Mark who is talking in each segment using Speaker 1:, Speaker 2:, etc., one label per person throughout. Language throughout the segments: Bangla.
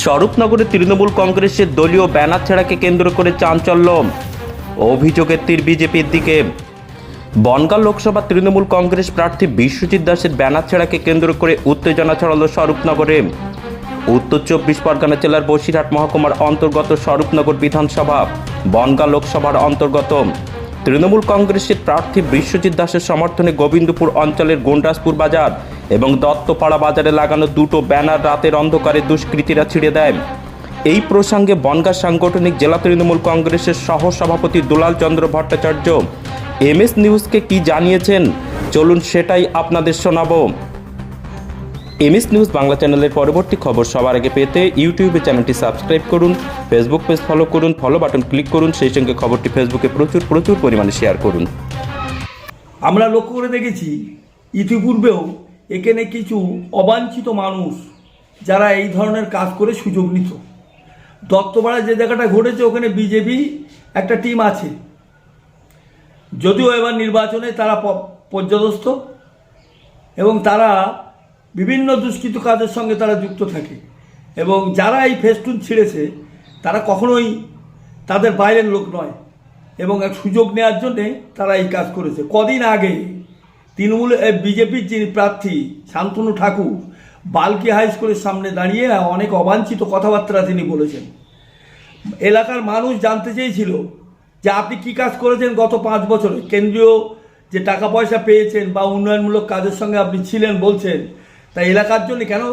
Speaker 1: স্বরূপনগরে তৃণমূল কংগ্রেসের দলীয় ব্যানার ছেড়াকে কেন্দ্র করে চাঞ্চল্য। অভিযোগের তীর বিজেপির দিকে। বনগাঁ লোকসভা তৃণমূল কংগ্রেস প্রার্থী বিশ্বজিৎ দাসের ব্যানার ছেড়াকে কেন্দ্র করে উত্তেজনা ছড়ালো স্বরূপনগরে। উত্তর চব্বিশ পরগনা জেলার বসিরহাট মহকুমার অন্তর্গত স্বরূপনগর বিধানসভা, বনগাঁ লোকসভার অন্তর্গত। তৃণমূল কংগ্রেসের প্রার্থী বিশ্বজিৎ দাসের সমর্থনে গোবিন্দপুর অঞ্চলের গোন্ডাসপুর বাজার এবং দত্তপাড়া বাজারে লাগানো দুটো ব্যানার রাতের অন্ধকারে দুষ্কৃতীরা ছিঁড়ে দেয়। এই প্রসঙ্গে বনগাঁ সাংগঠনিক জেলা তৃণমূল কংগ্রেসের সহ সভাপতি দুলাল চন্দ্র ভট্টাচার্য, এমএস নিউজকে কি জানিয়েছেন? চলুন সেটাই আপনাদের শোনাবো। এমএস নিউজ বাংলা চ্যানেলের পরবর্তী খবর সবার আগে পেতে ইউটিউবে চ্যানেলটি সাবস্ক্রাইব করুন, ফেসবুক পেজ ফলো করুন, ফলো বাটন ক্লিক করুন, সেই সঙ্গে খবরটি ফেসবুকে প্রচুর প্রচুর পরিমাণে শেয়ার করুন।
Speaker 2: আমরা লক্ষ্য করে দেখেছি, ইতিপূর্বেও এখানে কিছু অবাঞ্ছিত মানুষ যারা এই ধরনের কাজ করে সুযোগ নিত। দত্তপাড়া যে জায়গাটা ঘটেছে, ওখানে বিজেপি একটা টিম আছে। যদিও এবার নির্বাচনে তারা পর্যদস্ত এবং তারা বিভিন্ন দুষ্কৃত কাজের সঙ্গে তারা যুক্ত থাকে এবং যারা এই ফেস্টুন ছিঁড়েছে, তারা কখনোই তাদের বাইরের লোক নয় এবং এক সুযোগ নেওয়ার জন্যে তারা এই কাজ করেছে। কদিন আগে তৃণমূল বিজেপির যিনি প্রার্থী শান্তনু ঠাকুর, বালকি হাই স্কুলের সামনে দাঁড়িয়ে অনেক অবাঞ্ছিত কথাবার্তা তিনি বলেছেন। এলাকার মানুষ জানতে চেয়েছিল যে আপনি কি কাজ করেছেন গত পাঁচ বছরে? কেন্দ্রীয় যে টাকা পয়সা পেয়েছেন বা উন্নয়নমূলক কাজের সঙ্গে আপনি ছিলেন বলছেন, তাই এলাকার জন্য কেন?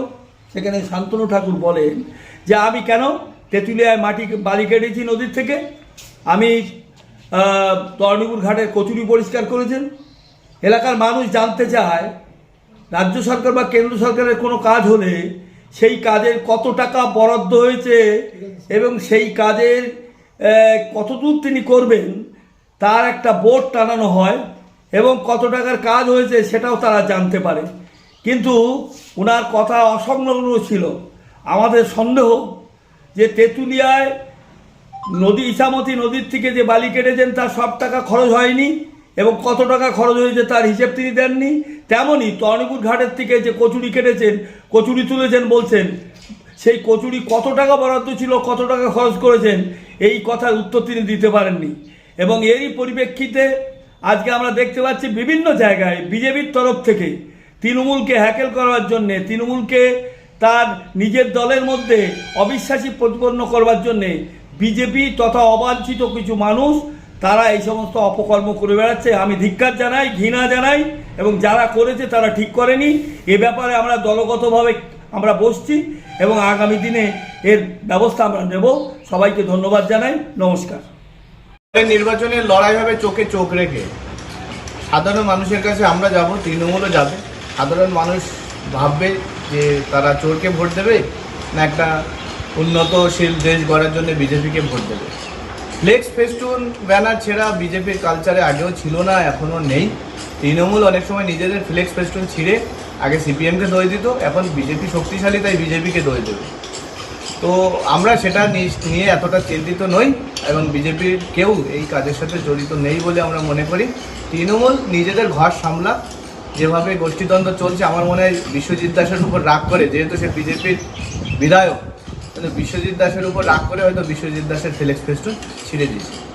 Speaker 2: সেখানে শান্তনু ঠাকুর বলেন যে আমি কেন তেঁতুলিয়ায় মাটি বালি কেটেছি নদীর থেকে? আমি তর্ণীপুর ঘাটের কচুরি পরিষ্কার করেছেন এলাকার মানুষ জানতে চায়, রাজ্য সরকার বা কেন্দ্র সরকারের কোনো কাজ হলে সেই কাজের কত টাকা বরাদ্দ হয়েছে এবং সেই কাজের কতদূর তিনি করবেন, তার একটা বোর্ড টানানো হয় এবং কত টাকার কাজ হয়েছে সেটাও তারা জানতে পারে। কিন্তু ওনার কথা অসংলগ্ন ছিল। আমাদের সন্দেহ যে তেঁতুলিয়ায় নদী ইসামতি নদীর থেকে যে বালি কেটেছেন, তার সব টাকা খরচ হয়নি। এবং কত টাকা খরচ হয়েছে তার হিসেব তিনি দেননি। তেমনই তর্ণীপুর ঘাটের থেকে যে কচুরি কেটেছেন, কচুরি তুলেছেন বলছেন, সেই কচুরি কত টাকা বরাদ্দ ছিল, কত টাকা খরচ করেছেন, এই কথার উত্তর তিনি দিতে পারেননি। এবং এরই পরিপ্রেক্ষিতে আজকে আমরা দেখতে পাচ্ছি বিভিন্ন জায়গায় বিজেপির তরফ থেকে তৃণমূলকে হ্যাকেল করার জন্যে, তৃণমূলকে তার নিজের দলের মধ্যে অবিশ্বাসী প্রতিপন্ন করবার জন্যে বিজেপি তথা অবাঞ্ছিত কিছু মানুষ তারা এই সমস্ত অপকর্ম করে বেড়াচ্ছে। আমি ধিক্কার জানাই, ঘৃণা জানাই এবং যারা করেছে তারা ঠিক করেনি। এ ব্যাপারে আমরা দলগতভাবে আমরা বসছি এবং আগামী দিনে এর ব্যবস্থা আমরা নেব। সবাইকে ধন্যবাদ জানাই। নমস্কার।
Speaker 3: এই নির্বাচনের লড়াই হবে চোখে চোখ রেখে। সাধারণ মানুষের কাছে আমরা যাব, তৃণমূলও যাবে। সাধারণ মানুষ ভাববে যে তারা চোরকে ভোট দেবে না একটা উন্নতশীল দেশ গড়ার জন্য বিজেপিকে ভোট দেবে। ফ্লেক্স ফেস্টুন ব্যানার ছেঁড়া বিজেপির কালচারে আগেও ছিল না, এখনও নেই। তৃণমূল অনেক সময় নিজেদের ফ্লেক্স ফেস্টুন ছিঁড়ে আগে সিপিএমকে দই দিত, এখন বিজেপি শক্তিশালী, তাই বিজেপিকে দই দেবে। তো আমরা সেটা নিয়ে এতটা চিন্তিত নই, এবং বিজেপির কেউ এই কাজের সাথে জড়িত নেই বলে আমরা মনে করি। তৃণমূল নিজেদের ঘর সামলা, যেভাবে গোষ্ঠীদ্বন্দ্ব চলছে, আমার মনে হয় বিশ্বজিৎ দাসের উপর রাগ করে, যেহেতু সে বিজেপির বিধায়ক। কিন্তু বিশ্বজিৎ দাসের উপর রাগ করে হয়তো বিশ্বজিৎ দাসের ফেলেক্স ফেস্টুন ছিঁড়ে দিয়েছে।